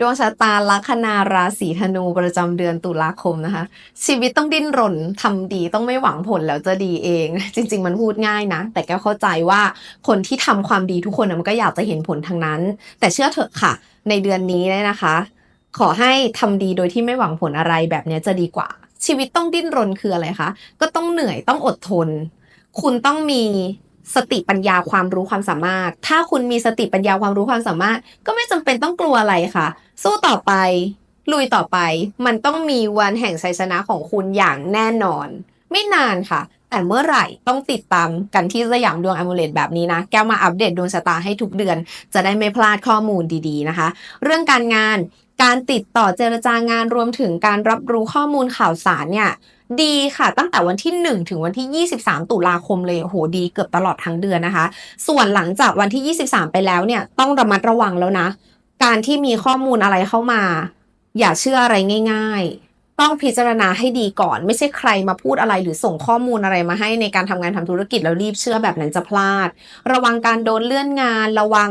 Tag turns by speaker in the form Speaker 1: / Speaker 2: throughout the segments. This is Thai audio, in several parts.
Speaker 1: ดวงชะตาลัคนาราศีธนูประจำเดือนตุลาคมนะคะ ชีวิตต้องดิ้นรนทำดีต้องไม่หวังผลแล้วจะดีเอง จริง ๆ มันพูดง่ายนะ แต่แกเข้าใจว่าคนที่ทำความดีทุกคนมันก็อยากจะเห็นผลทางนั้น แต่เชื่อเถอะค่ะ ในเดือนนี้เนี่ยนะคะ ขอให้ทำดีโดยที่ไม่หวังผลอะไรแบบนี้จะดีกว่า ชีวิตต้องดิ้นรนคืออะไรคะก็ต้องเหนื่อยต้องอดทน คุณต้องมี สติปัญญาความรู้ความสามารถ ถ้าคุณมีสติปัญญาความรู้ความสามารถ ก็ไม่จำเป็นต้องกลัวอะไรค่ะ สู้ต่อไป ลุยต่อไป มันต้องมีวันแห่งชัยชนะของคุณอย่างแน่นอน ไม่นานค่ะ แต่เมื่อไหร่ต้องติดตามกันที่สยามดวงอมูเลตแบบนี้นะ แก้วมาอัปเดตดวงชะตาให้ทุกเดือน จะได้ไม่พลาดข้อมูลดีๆนะคะ เรื่องการงาน การติดต่อเจรจางานรวมถึงการรับรู้ข้อมูลข่าวสารเนี่ยดีค่ะ ตั้งแต่วันที่ 1 ถึงวันที่ 23 ตุลาคมเลยโหดีเกือบตลอดทั้งเดือนนะคะ ส่วนหลังจากวันที่ 23 ไปแล้วเนี่ยต้องระมัดระวังแล้วนะ การที่มีข้อมูลอะไรเข้ามา อย่าเชื่ออะไรง่าย ๆ ต้องพิจารณาให้ดีก่อน ไม่ใช่ใครมาพูดอะไรหรือส่งข้อมูลอะไรมาให้ในการทำงานทำธุรกิจแล้วรีบเชื่อแบบนั้นจะพลาด ระวังการโดนเลื่อนงานระวัง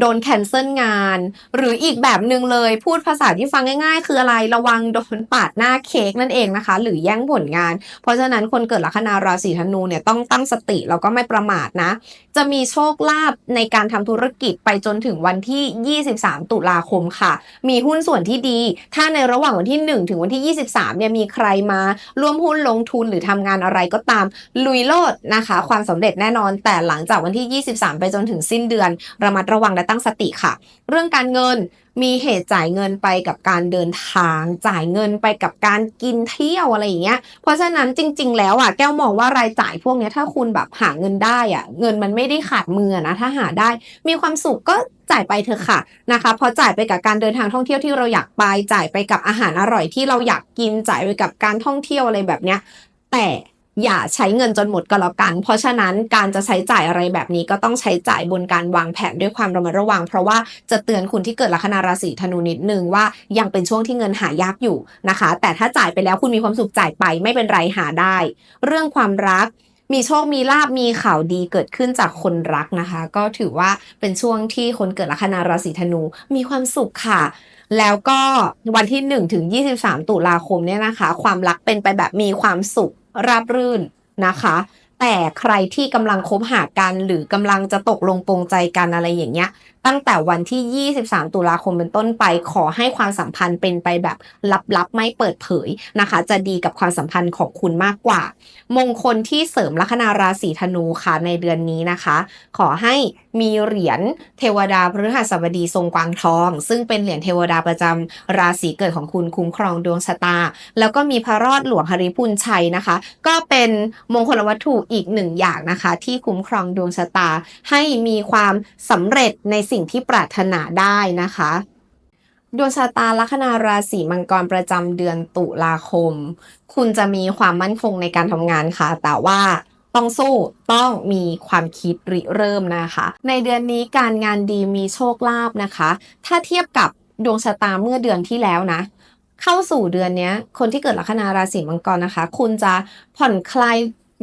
Speaker 1: โดนแคนเซิลงาน หรืออีกแบบหนึ่งเลยพูดภาษาที่ฟังง่าย ๆ คืออะไรระวังโดนปาดหน้าเค้กนั่นเองนะคะ หรือแย่งผลงาน เพราะฉะนั้นคนเกิดลัคนาราศีธนูเนี่ยต้องตั้งสติแล้วก็ไม่ประมาทนะ จะมีโชคลาภในการทำธุรกิจไปจนถึงวันที่ 23 ตุลาคมค่ะ มีหุ้นส่วนที่ดี ถ้าในระหว่างวันที่ 1 ถึงวันที่ 23เนี่ยมีใครมาร่วมหุ้นลงทุนหรือทำงานอะไรก็ตามลุยโลดนะคะ ความสำเร็จแน่นอนแต่หลังจากวันที่ 23 ไปจนถึงสิ้นเดือนระมัดระวังและตั้งสติค่ะ เรื่องการเงินมีเหตุจ่ายเงินไปกับการเดินทาง จ่ายเงินไปกับการกินเที่ยวอะไรอย่างเงี้ย เพราะฉะนั้นจริง ๆ แล้วอะแก้วมองว่ารายจ่ายพวกนี้ถ้าคุณแบบหาเงินได้อะเงินมันไม่ได้ขาดมือนะถ้าหาได้ มีความสุขก็จ่ายไปเถอะค่ะนะคะพอจ่ายไปกับการเดินทางท่องเที่ยวที่เราอยากไปจ่ายไปกับอาหารอร่อยที่เราอยากกินจ่ายไปกับการท่องเที่ยวอะไรแบบเนี้ยแต่ อย่าใช้เงินจนหมดก็แล้วกัน เพราะฉะนั้นการจะใช้จ่ายอะไรแบบนี้ก็ต้องใช้จ่ายบนการวางแผนด้วยความระมัดระวัง เพราะว่าจะเตือนคุณที่เกิดลัคนาราศีธนูนิดนึงว่ายังเป็นช่วงที่เงินหายากอยู่นะคะ แต่ถ้าจ่ายไปแล้วคุณมีความสุขจ่ายไปไม่เป็นไรหาได้ เรื่องความรักมีโชค มีลาบ มีข่าวดีเกิดขึ้นจากคนรักนะคะ ก็ถือว่าเป็นช่วงที่คนเกิดลัคนาราศีธนู มีความสุขค่ะ แล้วก็วันที่1ถึง23 ตุลาคมเนี่ยนะคะ ความรักเป็นไปแบบมีความสุข ราบรื่นนะคะ แต่ใครที่กำลังคบหากันหรือกำลังจะตกลงปรงใจกันอะไรอย่างเงี้ย ตั้งแต่วันที่ 23 ตุลาคมเป็นต้นไป ขอให้ความสัมพันธ์เป็นไปแบบลับๆ ไม่เปิดเผยนะคะ จะดีกับความสัมพันธ์ของคุณมากกว่า มงคลที่เสริมลัคนาราศีธนูค่ะในเดือนนี้นะคะ ขอให้มีเหรียญเทวดาพฤหัสบดีทรงกวางทอง ซึ่งเป็นเหรียญเทวดาประจำราศีเกิดของคุณคุ้มครองดวงชะตา แล้วก็มีพระรอดหลวงหริพุนชัยนะคะ ก็เป็นมงคลวัตถุอีกหนึ่งอย่างนะคะ ที่คุ้มครองดวงชะตาให้มีความสำเร็จในสิ่งสิ่งที่ปรารถนาได้นะคะดวงชะตาลัคนาราศีมังกรประจำเดือนตุลาคม คุณจะมีความมั่นคงในการทำงานค่ะ แต่ว่าต้องสู้ต้องมีความคิดริเริ่มนะคะ ในเดือนนี้การงานดีมีโชคลาภนะคะ ถ้าเทียบกับดวงชะตาเมื่อเดือนที่แล้วนะ เข้าสู่เดือนนี้คนที่เกิดลัคนาราศีมังกรนะคะ คุณจะผ่อนคลาย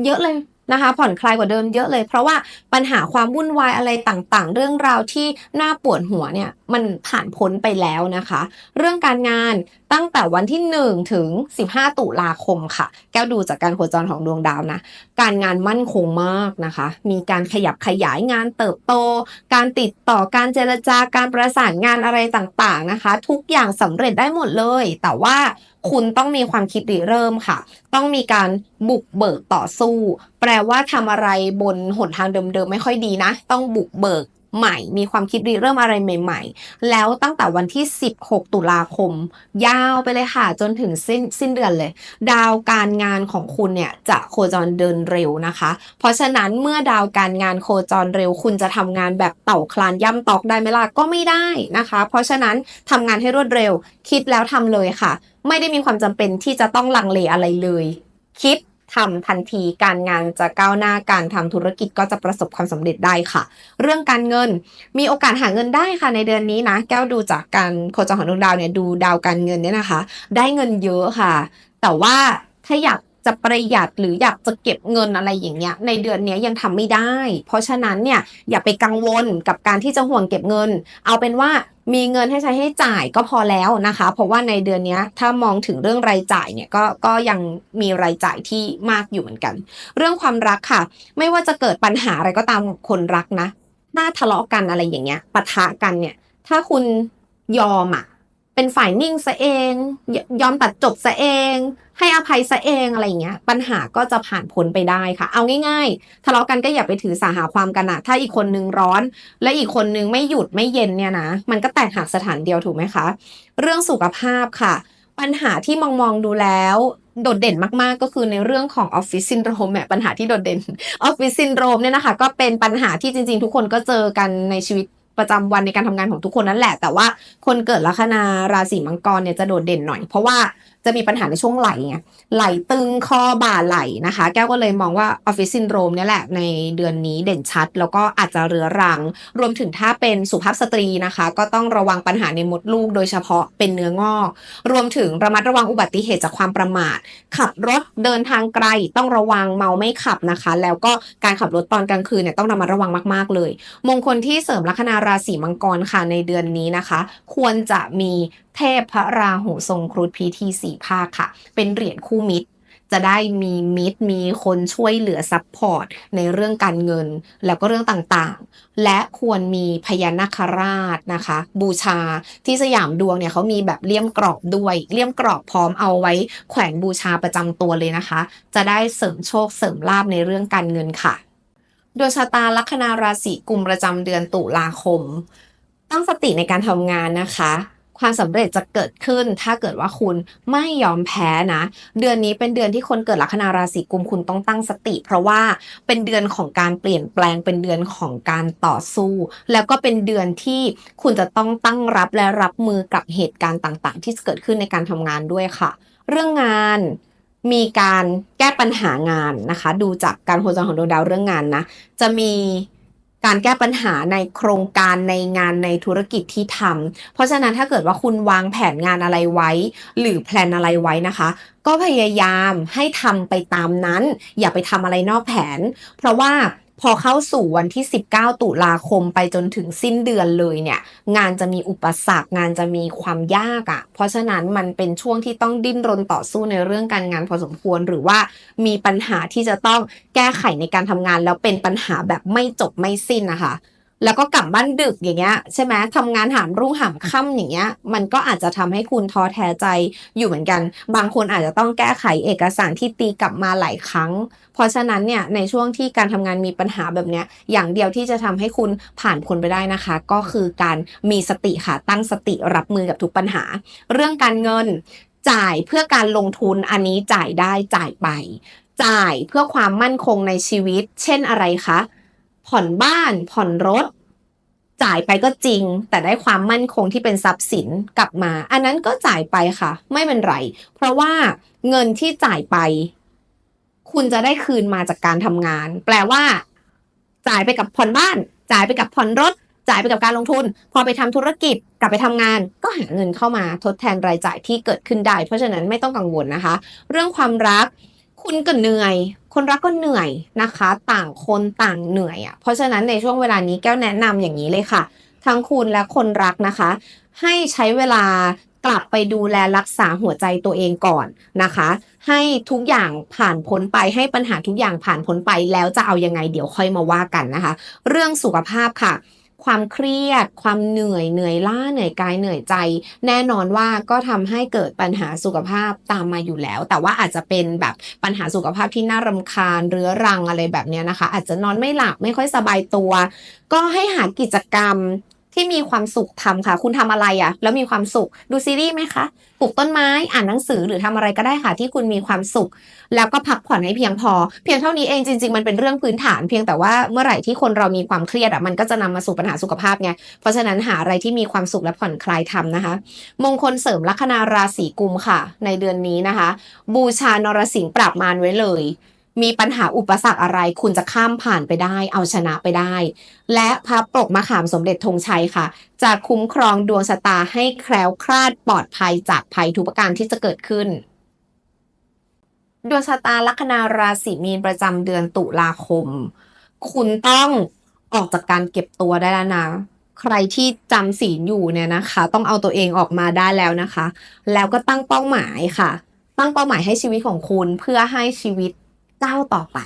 Speaker 1: เยอะเลย นะคะผ่อนคลายกว่าเดิมเยอะเลย เพราะว่าปัญหาความวุ่นวายอะไรต่างๆ เรื่องราวที่น่าปวดหัวเนี่ยมันผ่านพ้นไปแล้วนะคะ เรื่องการงานตั้งแต่วันที่ 1 ถึง 15 ตุลาคมค่ะ แก้วดูจากการโคจรของดวงดาวนะการงานมั่นคงมากนะคะ มีการขยับขยายงานเติบโต การติดต่อการเจรจาการประสานงานอะไรต่างๆนะคะ ทุกอย่างสำเร็จได้หมดเลย แต่ว่า คุณต้องมีความคิดริเริ่มค่ะ ต้องมีการบุกเบิกต่อสู้ แปลว่าทำอะไรบนหนทางเดิมๆไม่ค่อยดีนะ ต้องบุกเบิกใหม่ มีความคิดริเริ่มอะไรใหม่ ๆ แล้วตั้งแต่วันที่ 16 ตุลาคม ยาวไปเลยค่ะ จนถึงสิ้นสิ้นเดือนเลย ดาวการงานของคุณเนี่ยจะโคจรเดินเร็วนะคะ เพราะฉะนั้นเมื่อดาวการงานโคจรเร็ว คุณจะทำงานแบบเต่าคลานย่ำตอกได้ไหมล่ะก็ไม่ได้นะคะ เพราะฉะนั้นทำงานให้รวดเร็ว คิดแล้วทำเลยค่ะ ไม่ได้มีความจำเป็นที่จะต้องลังเลอะไรเลย คิดทำทันทีการงานจะก้าวหน้าการทำธุรกิจก็จะประสบความสำเร็จได้ค่ะ เรื่องการเงินมีโอกาสหาเงินได้ค่ะในเดือนนี้นะ แก้วดูจากการโคจรของดวงดาวเนี่ยดูดาวการเงินเนี่ยนะคะ ได้เงินเยอะค่ะ แต่ว่าถ้าอยากจะประหยัดหรืออยากจะเก็บเงินอะไรอย่างเงี้ยในเดือนนี้ยังทำไม่ได้ เพราะฉะนั้นเนี่ยอย่าไปกังวลกับการที่จะห่วงเก็บเงิน เอาเป็นว่า มีเงินให้ใช้ให้จ่ายก็พอแล้วนะคะ เพราะว่าในเดือนนี้ถ้ามองถึงเรื่องรายจ่ายเนี่ยก็ก็ยังมีรายจ่ายที่มากอยู่เหมือนกัน เรื่องความรักค่ะ ไม่ว่าจะเกิดปัญหาอะไรก็ตามกับคนรักนะถ้าทะเลาะกันอะไรอย่างเงี้ยปะทะกันเนี่ย ถ้าคุณยอมอะ เป็นฝ่ายนิ่งซะเอง ยอมตัดจบซะเอง ให้อภัยซะเองอะไรอย่างเงี้ย ปัญหาก็จะผ่านพ้นไปได้ค่ะ เอาง่ายๆทะเลาะกันก็อย่าไปถือสาหาความกันอะถ้าอีกคนนึงร้อน และอีกคนนึงไม่หยุดไม่เย็นเนี่ยนะ มันก็แตกหักสถานเดียวถูกไหมคะ เรื่องสุขภาพค่ะ ปัญหาที่มองมองดูแล้วโดดเด่นมากๆ ก็คือในเรื่องของออฟฟิศซินโดรมแหมปัญหาที่โดดเด่นออฟฟิศซินโดรมเนี่ยนะคะ ก็เป็นปัญหาที่จริง ๆ ทุกคนก็เจอกันในชีวิต ประจำวันในการทำงานของทุกคนนั่นแหละ แต่ว่าคนเกิดลัคนาราศีมังกรเนี่ยจะโดดเด่นหน่อย เพราะว่า จะมีปัญหาในช่วงไหลไงไหลตึงคอบ่าไหลนะคะ แก้วก็เลยมองว่าออฟฟิศซินโดรมเนี่ยแหละในเดือนนี้เด่นชัด แล้วก็อาจจะเรื้อรัง รวมถึงถ้าเป็นสุภาพสตรีนะคะ ก็ต้องระวังปัญหาในมดลูก โดยเฉพาะเป็นเนื้องอก รวมถึงระมัดระวังอุบัติเหตุจากความประมาท ขับรถเดินทางไกลต้องระวังเมาไม่ขับนะคะ แล้วก็การขับรถตอนกลางคืนเนี่ยต้องระมัดระวังมากๆเลย มงคลที่เสริมลัคนาราศีมังกรค่ะในเดือนนี้นะคะ ควรจะมี เทพพระราหูทรงครุฑพีทีสี่ภาคค่ะ เป็นเหรียญคู่มิตร จะได้มีมิตรมีคนช่วยเหลือซัพพอร์ตในเรื่องการเงิน แล้วก็เรื่องต่างๆ และควรมีพญานาคราชนะคะ บูชาที่สยามดวงเนี่ยเขามีแบบเลี่ยมกรอบด้วยเลี่ยมกรอบพร้อมเอาไว้ แขวนบูชาประจำตัวเลยนะคะ จะได้เสริมโชคเสริมลาบในเรื่องการเงินค่ะดวงชะตาลัคนาราศีกุมประจำเดือนตุลาคม ตั้งสติในการทำงานนะคะ ความสำเร็จจะเกิดขึ้น ถ้าเกิดว่าคุณไม่ยอมแพ้นะ เดือนนี้เป็นเดือนที่คนเกิดลัคนาราศีกุมคุณต้องตั้งสติ เพราะว่าเป็นเดือนของการเปลี่ยนแปลงเป็นเดือนของการต่อสู้ แล้วก็เป็นเดือนที่คุณจะต้องตั้งรับและรับมือกับเหตุการณ์ต่างๆ ที่เกิดขึ้นในการทำงานด้วยค่ะ เรื่องงานมีการแก้ปัญหางานนะคะ ดูจากการโคจรของดวงดาวเรื่องงานนะ จะมี การแก้ปัญหาในโครงการในงานในธุรกิจที่ทำเพราะฉะนั้นถ้าเกิดว่าคุณวางแผนงานอะไรไว้ หรือแพลนอะไรไว้นะคะ ก็พยายามให้ทำไปตามนั้น อย่าไปทำอะไรนอกแผน เพราะว่า พอเข้าสู่วันที่ 19 ตุลาคมไปจนถึงสิ้นเดือนเลยเนี่ย งานจะมีอุปสรรค งานจะมีความยากอะ่ะ เพราะฉะนั้นมันเป็นช่วงที่ต้องดิ้นรนต่อสู้ในเรื่องการงานพอสมควรหรือว่ามีปัญหาที่จะต้องแก้ไขในการทำงานแล้วเป็นปัญหาแบบไม่จบไม่สิ้นนะคะ แล้วก็กลับบ้านดึกอย่างเงี้ยใช่ไหมทำงานหามรุ่งหามค่ำอย่างเงี้ย มันก็อาจจะทำให้คุณท้อแท้ใจอยู่เหมือนกัน บางคนอาจจะต้องแก้ไขเอกสารที่ตีกลับมาหลายครั้ง เพราะฉะนั้นเนี่ยในช่วงที่การทำงานมีปัญหาแบบเนี้ยอย่างเดียวที่จะทำให้คุณผ่านพ้นไปได้นะคะ ก็คือการมีสติค่ะตั้งสติรับมือกับทุกปัญหา เรื่องการเงินจ่ายเพื่อการลงทุนอันนี้จ่ายได้จ่ายไป จ่ายเพื่อความมั่นคงในชีวิต เช่นอะไรคะ ผ่อนบ้าน ผ่อนรถ จ่ายไปก็จริง แต่ได้ความมั่นคงที่เป็นทรัพย์สินกลับมา อันนั้นก็จ่ายไปค่ะ ไม่เป็นไร เพราะว่าเงินที่จ่ายไป คุณจะได้คืนมาจากการทำงาน แปลว่า จ่ายไปกับผ่อนบ้าน จ่ายไปกับผ่อนรถ จ่ายไปกับการลงทุน พอไปทำธุรกิจกลับไปทำงาน ก็หาเงินเข้ามาทดแทนรายจ่ายที่เกิดขึ้นได้ เพราะฉะนั้นไม่ต้องกังวลนะคะ เรื่องความรัก คุณก็เหนื่อย คนรักก็เหนื่อยนะคะ ต่างคนต่างเหนื่อยอะ่ะเพราะฉะนั้นในช่วงเวลานี้แก้วแนะนำอย่างนี้เลยค่ะ ทั้งคุณและคนรักนะคะ ให้ใช้เวลากลับไปดูแลรักษาหัวใจตัวเองก่อนนะคะ ให้ทุกอย่างผ่านพ้นไปให้ปัญหาทุกอย่างผ่านพ้นไปแล้วจะเอายังไงเดี๋ยวค่อยมาว่ากันนะคะ เรื่องสุขภาพค่ะ ความเครียด ความเหนื่อยเหนื่อยล้าเหนื่อยกายเหนื่อยใจ แน่นอนว่าก็ทำให้เกิดปัญหาสุขภาพตามมาอยู่แล้ว แต่ว่าอาจจะเป็นแบบปัญหาสุขภาพที่น่ารำคาญเรื้อรังอะไรแบบนี้นะคะ อาจจะนอนไม่หลับไม่ค่อยสบายตัว ก็ให้หากิจกรรม ที่มีความสุขทำค่ะ คุณทำอะไรอะ่ะ แล้วมีความสุขดูซีรีส์ไหมคะปลูกต้นไม้อ่านหนังสือหรือทำอะไรก็ได้ค่ะ ที่คุณมีความสุข แล้วก็พักผ่อนให้เพียงพอ เพียงเท่านี้เองจริง ๆ มันเป็นเรื่องพื้นฐาน เพียงแต่ว่าเมื่อไหร่ที่คนเรามีความเครียดอะมันก็จะนำมาสู่ปัญหาสุขภาพไงเพราะฉะนั้นหาอะไรที่มีความสุขและผ่อนคลายทำนะคะ มงคลเสริมลัคนาราศีกุมค่ะ ในเดือนนี้นะคะ บูชานรสิงห์ปราบมารไว้เลย มีปัญหาอุปสรรคอะไร คุณจะข้ามผ่านไปได้ เอาชนะไปได้ และพระปกมะขามสมเด็จธงชัยค่ะ จะคุ้มครองดวงชะตาให้แคล้วคลาดปลอดภัยจากภัยทุกประการที่จะเกิดขึ้น ดวงชะตาลัคนาราศีมีนประจำเดือนตุลาคม คุณต้องออกจากการเก็บตัวได้แล้วนะใครที่จำศีลอยู่เนี่ยนะคะ ต้องเอาตัวเองออกมาได้แล้วนะคะ แล้วก็ตั้งเป้าหมายค่ะ ตั้งเป้าหมายให้ชีวิตของคุณเพื่อให้ชีวิต ก้าวต่อไป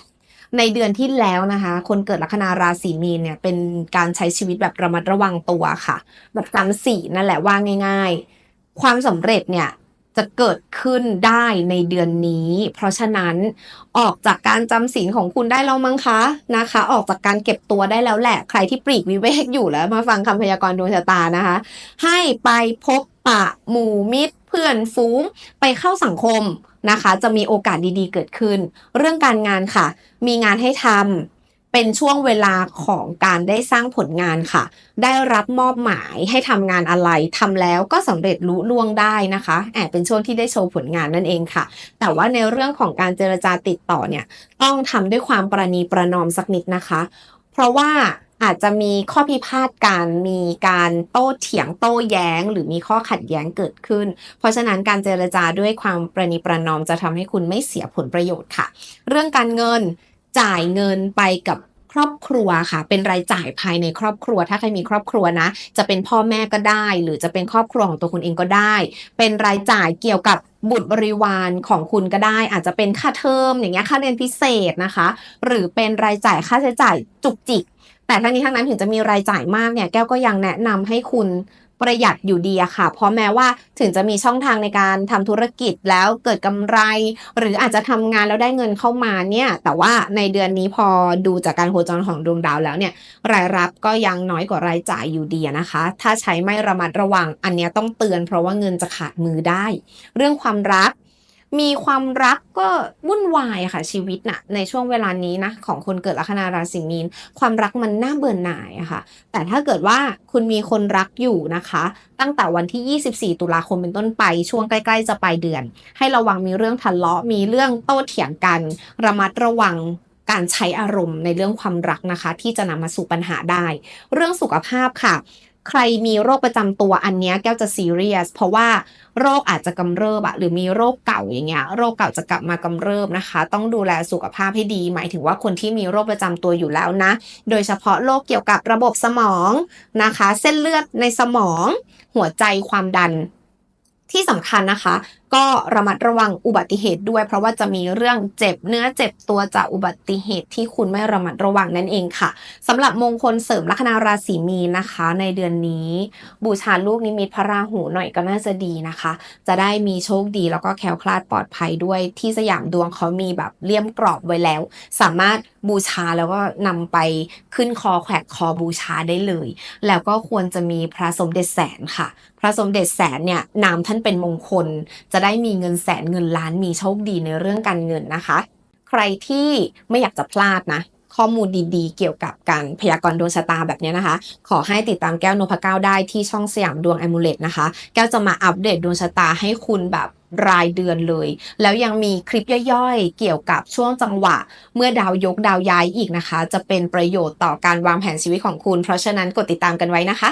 Speaker 1: ในเดือนที่แล้วนะคะ คนเกิดลัคนาราศีมีนเนี่ยเป็นการใช้ชีวิตแบบระมัดระวังตัวค่ะ แบบจำศีนั่นแหละว่าง่าย ๆ ความสำเร็จเนี่ยจะเกิดขึ้นได้ในเดือนนี้ เพราะฉะนั้นออกจากการจำศีลของคุณได้แล้วมั้งคะนะคะ ออกจากการเก็บตัวได้แล้วแหละ ใครที่ปลีกวิเวกอยู่แล้วมาฟังคำพยากรณ์ดวงชะตานะคะ ให้ไปพบปะหมู่มิตร เพื่อนฝูงไปเข้าสังคมนะคะ จะมีโอกาสดีๆเกิดขึ้น เรื่องการงานค่ะ มีงานให้ทำเป็นช่วงเวลาของการได้สร้างผลงานค่ะ ได้รับมอบหมายให้ทำงานอะไรทำแล้วก็สำเร็จลุล่วงได้นะคะแอบเป็นช่วงที่ได้โชว์ผลงานนั่นเองค่ะ แต่ว่าในเรื่องของการเจรจาติดต่อเนี่ยต้องทำด้วยความประนีประนอมสักนิดนะคะ เพราะว่า อาจจะมีข้อพิพาทกันมีการโต้เถียงโต้แย้ง หรือมีข้อขัดแย้งเกิดขึ้น เพราะฉะนั้นการเจรจาด้วยความประนีประนอมจะทำให้คุณไม่เสียผลประโยชน์ค่ะ เรื่องการเงินจ่ายเงินไปกับครอบครัวค่ะ เป็นรายจ่ายภายในครอบครัว ถ้าใครมีครอบครัวนะ จะเป็นพ่อแม่ก็ได้ หรือจะเป็นครอบครัวของตัวคุณเองก็ได้ เป็นรายจ่ายเกี่ยวกับบุตรบริวารของคุณก็ได้ อาจจะเป็นค่าเทอมอย่างเงี้ยค่าเรียนพิเศษนะคะ หรือเป็นรายจ่ายค่าใช้จ่ายจุกจิก แต่ทั้งนี้ทั้งนั้นถึงจะมีรายจ่ายมากเนี่ยแก้วก็ยังแนะนำให้คุณประหยัดอยู่ดีอะค่ะ เพราะแม้ว่าถึงจะมีช่องทางในการทำธุรกิจแล้วเกิดกำไร หรืออาจจะทำงานแล้วได้เงินเข้ามาเนี่ย แต่ว่าในเดือนนี้พอดูจากการโคจรของดวงดาวแล้วเนี่ย รายรับก็ยังน้อยกว่ารายจ่ายอยู่ดีนะคะ ถ้าใช้ไม่ระมัดระวังอันนี้ต้องเตือน เพราะว่าเงินจะขาดมือได้ เรื่องความรัก มีความรักก็วุ่นวายค่ะชีวิตน่ะในช่วงเวลานี้นะของคนเกิดลัคนาราศีมีน ความรักมันน่าเบื่อหน่ายอะค่ะ แต่ถ้าเกิดว่าคุณมีคนรักอยู่นะคะ ตั้งแต่วันที่ 24 ตุลาคมเป็นต้นไปช่วงใกล้ ๆ จะปลายเดือน ให้ระวังมีเรื่องทะเลาะมีเรื่องโต้เถียงกัน ระมัดระวังการใช้อารมณ์ในเรื่องความรักนะคะ ที่จะนำมาสู่ปัญหาได้ เรื่องสุขภาพค่ะ ใครมีโรคประจำตัวอันเนี้ยแก้วจะซีเรียสเพราะว่าโรคอาจจะกำเริบอะหรือมีโรคเก่าอย่างเงี้ยโรคเก่าจะกลับมากำเริบนะคะ ต้องดูแลสุขภาพให้ดี หมายถึงว่าคนที่มีโรคประจำตัวอยู่แล้วนะ โดยเฉพาะโรคเกี่ยวกับระบบสมองนะคะ เส้นเลือดในสมอง หัวใจความดันที่สำคัญนะคะ ก็ระมัดระวังอุบัติเหตุด้วย เพราะว่าจะมีเรื่องเจ็บเนื้อเจ็บตัวจากอุบัติเหตุที่คุณไม่ระมัดระวังนั่นเองค่ะสำหรับมงคลเสริมลัคนาราศีมีนนะคะ ในเดือนนี้ บูชาลูกนิมิตพระราหูหน่อยก็น่าจะดีนะคะ จะได้มีโชคดีแล้วก็แคล้วคลาดปลอดภัยด้วยที่สยามดวงเขามีแบบเลี่ยมกรอบไว้แล้ว สามารถบูชาแล้วก็นำไปขึ้นคอแขวกคอบูชาได้เลย แล้วก็ควรจะมีพระสมเด็จแสนค่ะ พระสมเด็จแสนเนี่ยนามท่านเป็นมงคลจะได้มีเงินแสนเงินล้านมีโชคดีในเรื่องการเงินนะคะ ใครที่ไม่อยากจะพลาดนะข้อมูลดีๆ เกี่ยวกับการพยากรณ์ดวงชะตาแบบนี้นะคะ ขอให้ติดตามแก้วนพเก้าได้ที่ช่องสยามดวง a อมูเลตนะคะ แก้วจะมาอัปเดตดวงชะตาให้คุณแบบรายเดือนเลย แล้วยังมีคลิปย่อยๆ เกี่ยวกับช่วงจังหวะ เมื่อดาวยกดาวย้ายอีกนะคะ จะเป็นประโยชน์ต่อการวางแผนชีวิตของคุณ เพราะฉะนั้นกดติดตามกันไว้นะคะ